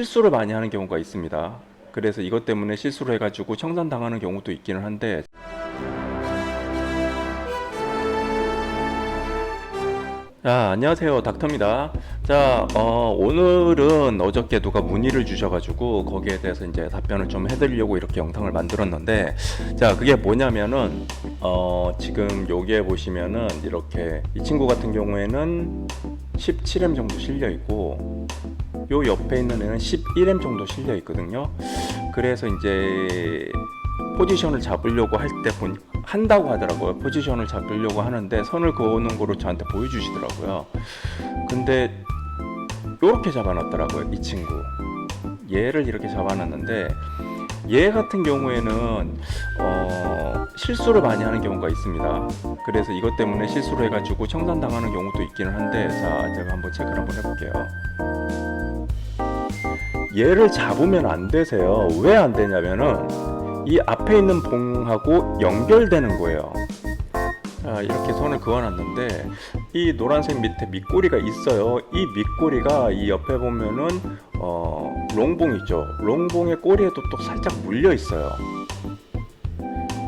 실수를 많이 하는 경우가 있습니다. 그래서 이것 때문에 실수를 해가지고 청산당하는 경우도 있기는 한데 자, 안녕하세요. 닥터입니다. 자, 어, 오늘은 어저께 누가 문의를 주셔가지고 거기에 대해서 이제 답변을 좀 해드리려고 이렇게 영상을 만들었는데, 자, 그게 뭐냐면은, 어, 지금 여기에 보시면은 이렇게 이 친구 같은 경우에는 17M 정도 실려 있고, 요 옆에 있는 애는 11M 정도 실려 있거든요. 그래서 이제 포지션을 잡으려고 할때 본, 한다고 하더라고요. 포지션을 잡으려고 하는데 선을 그어놓은 거로 저한테 보여주시더라고요. 근데 이렇게 잡아놨더라고요. 이 친구. 얘를 이렇게 잡아놨는데 얘 같은 경우에는 어, 실수를 많이 하는 경우가 있습니다. 그래서 이것 때문에 실수를 해가지고 청산당하는 경우도 있기는 한데 자 제가 한번 체크를 한번 해볼게요. 얘를 잡으면 안 되세요. 왜 안 되냐면은 이 앞에 있는 봉하고 연결되는 거예요. 자, 이렇게 선을 그어놨는데 이 노란색 밑에 밑꼬리가 있어요. 이 밑꼬리가 이 옆에 보면은 어, 롱봉 있죠. 롱봉의 꼬리에도 또 살짝 물려 있어요.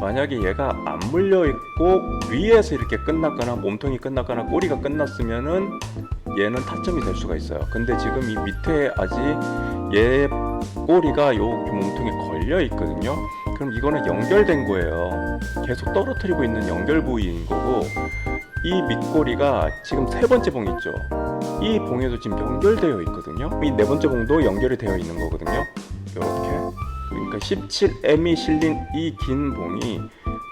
만약에 얘가 안 물려 있고 위에서 이렇게 끝났거나 몸통이 끝났거나 꼬리가 끝났으면은 얘는 타점이 될 수가 있어요. 근데 지금 이 밑에 아직 얘 꼬리가 요 몸통에 걸려 있거든요. 그럼 이거는 연결된 거예요. 계속 떨어뜨리고 있는 연결 부위인 거고 이 밑꼬리가 지금 세 번째 봉 있죠. 이 봉에도 지금 연결되어 있거든요. 이 네 번째 봉도 연결이 되어 있는 거거든요. 이렇게 그러니까 17M이 실린 이 긴 봉이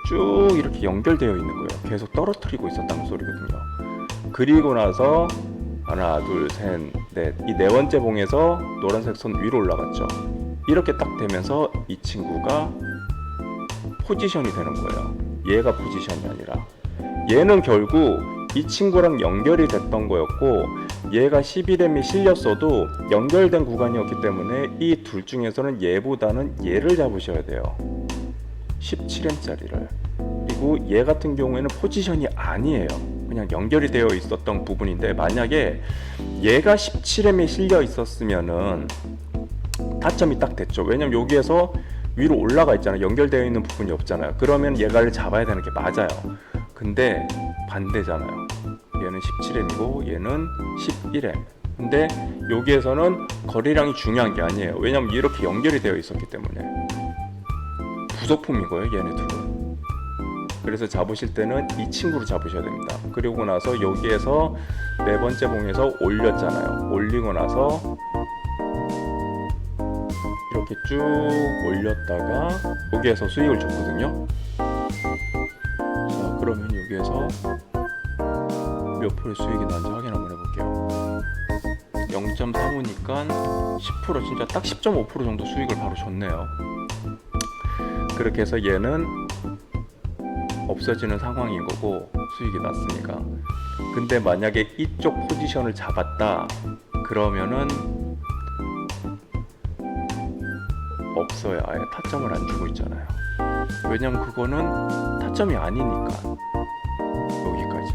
쭉 이렇게 연결되어 있는 거예요. 계속 떨어뜨리고 있었다는 소리거든요. 그리고 나서 하나, 둘, 셋, 넷. 이 네 번째 봉에서 노란색 선 위로 올라갔죠. 이렇게 딱 되면서 이 친구가 포지션이 되는 거예요. 얘가 포지션이 아니라. 얘는 결국 이 친구랑 연결이 됐던 거였고 얘가 11M이 실렸어도 연결된 구간이었기 때문에 이 둘 중에서는 얘보다는 얘를 잡으셔야 돼요. 17M짜리를. 그리고 얘 같은 경우에는 포지션이 아니에요. 그냥 연결이 되어 있었던 부분인데 만약에 얘가 17M에 실려 있었으면은 타점이 딱 됐죠. 왜냐면 여기에서 위로 올라가 있잖아요. 연결되어 있는 부분이 없잖아요. 그러면 얘가를 잡아야 되는 게 맞아요. 근데 반대잖아요. 얘는 17M이고 얘는 11M. 근데 여기에서는 거리량이 중요한 게 아니에요. 왜냐면 이렇게 연결이 되어 있었기 때문에 부속품이고요. 얘네 둘은. 그래서 잡으실 때는 이 친구를 잡으셔야 됩니다. 그리고 나서 여기에서 네 번째 봉에서 올렸잖아요. 올리고 나서 이렇게 쭉 올렸다가 여기에서 수익을 줬거든요. 자, 그러면 여기에서 몇 프로 수익이 나는지 확인 한번 해볼게요. 0.35니까 10% 진짜 딱 10.5% 정도 수익을 바로 줬네요. 그렇게 해서 얘는 없어지는 상황인 거고 수익이 났으니까. 근데 만약에 이쪽 포지션을 잡았다 그러면은 없어요. 아예 타점을 안 주고 있잖아요. 왜냐면 그거는 타점이 아니니까 여기까지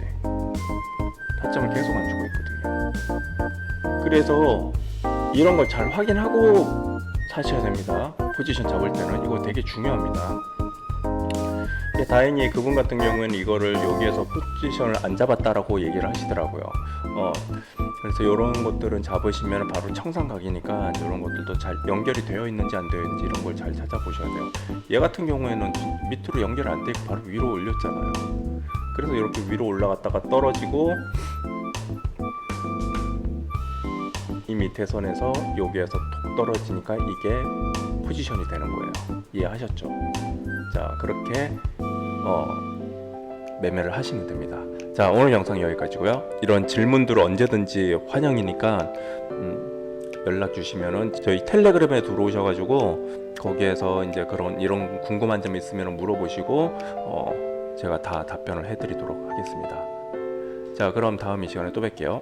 타점을 계속 안 주고 있거든요. 그래서 이런 걸 잘 확인하고 사셔야 됩니다. 포지션 잡을 때는 이거 되게 중요합니다. 예, 다행히 그분 같은 경우에는 이거를 여기에서 포지션을 안 잡았다라고 얘기를 하시더라고요. 어, 그래서 이런 것들은 잡으시면 바로 청산각이니까 이런 것들도 잘 연결이 되어 있는지 안 되어 있는지 이런 걸 잘 찾아보셔야 돼요. 얘 같은 경우에는 밑으로 연결 안 되고 바로 위로 올렸잖아요. 그래서 이렇게 위로 올라갔다가 떨어지고 이 밑에 선에서 여기에서 톡 떨어지니까 이게 포지션이 되는 거예요. 이해하셨죠? 자 그렇게 어, 매매를 하시면 됩니다. 자 오늘 영상 여기까지고요. 이런 질문들 언제든지 환영이니까 음, 연락 주시면은 저희 텔레그램에 들어오셔가지고 거기에서 이제 그런 이런 궁금한 점 있으면 물어보시고 어, 제가 다 답변을 해드리도록 하겠습니다. 자 그럼 다음 이 시간에 또 뵐게요.